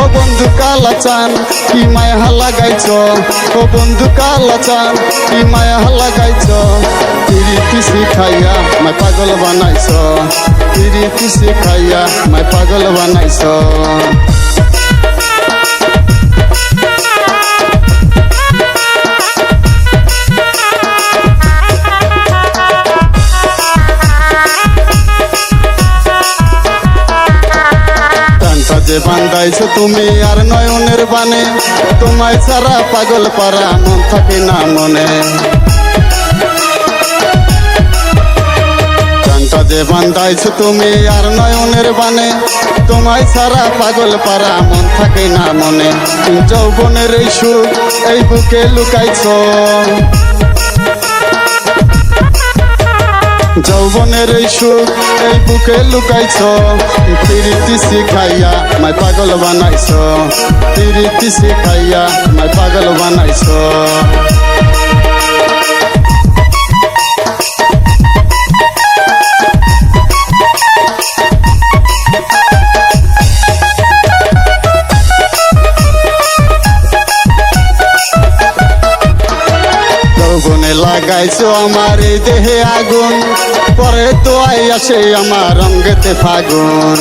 ও বন্ধু কালা চান কি মায়া লাগাইছ ও বন্ধু কালা চান কি মায়া লাগাইছ তিরিতি শিখাইয়া আমায় পাগল বানাইছ তিরিতি শিখাইয়া আমায় পাগল বানাইছ যে বান্ধাইছো তুমি আর নয়নের বানে তোমায় ছাড়া পাগল পারা মন থাকে না মনে। টানটা যে বান্ধাইছো তুমি আর নয়নের বানে তোমায় ছাড়া পাগল পারা মন থাকে না মনে। যৌবনের এই সুখ এই বুকে লুকাইছো। যৌবনের এই সুখ এই বুকে লুকাইছ। তিরিতি শিখাইয়া মাই পাগল বানাইছ। তিরিতি শিখাইয়া মাই লাগাইছো আমার এই দেহে আগুন। পরে তো আই আসে আমার রঙ্গেতে ফাগুন।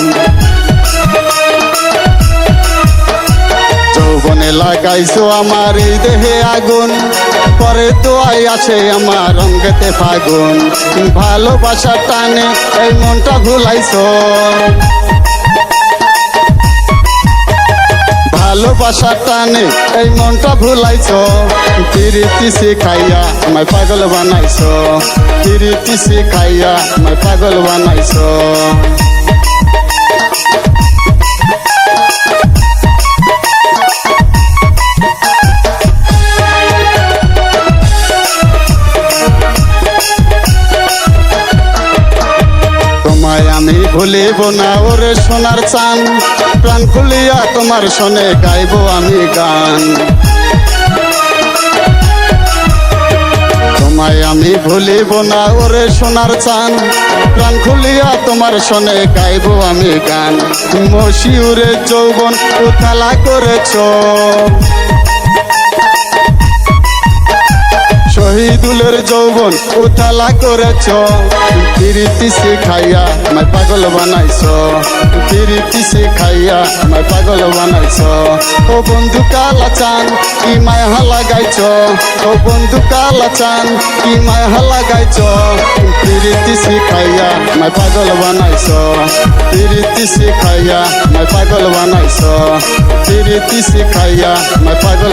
যৌবনে লাগাইছো আমার এই দেহে আগুন। পরে তো আই আসে আমার রঙ্গেতে ফাগুন। ভালোবাসা টানে এই মনটা ভুলাইছো। ভালোবাসা টানে, এই মনটা ভুলাইছ। তিরিতি শিখাইয়া আমায় পাগল বানাইছ। তিরিতি শিখাইয়া আমায় পাগল বানাইছ। তোমায় আমি ভুলিব না, ওরে সোনার চান। প্রাণ খুলিয়া তোমার শোনে গাইব আমি গান। তোমায় আমি ভুলিব না, ওরে সোনার চান। প্রাণ খুলিয়া তোমার শোনে গাইব আমি গান। মশিউরে যৌবন উথালা করেছ। শহীদুলের যৌবন উথালা করেছ। তিরিতি শিখাইয়া আমায় পাগল বানাইছ। তিরিতি শিখাইয়া আমায় পাগল বানাইছ। ও বন্ধু কালা চান, কি মায়া লাগাইছ? ও বন্ধু কালা চান, কি মায়া লাগাইছ? তিরিতি শিখাইয়া আমায় পাগল বানাইছ। তিরিতি শিখাইয়া আমায় পাগল বানাইছ। তিরিতি শিখাইয়া আমায় পাগল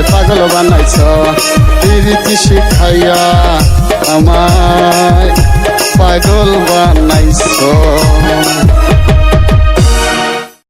আমায় পাগল বানাইছ? তিরিতি শিখাইয়া আমায় পাগল বানাইছ।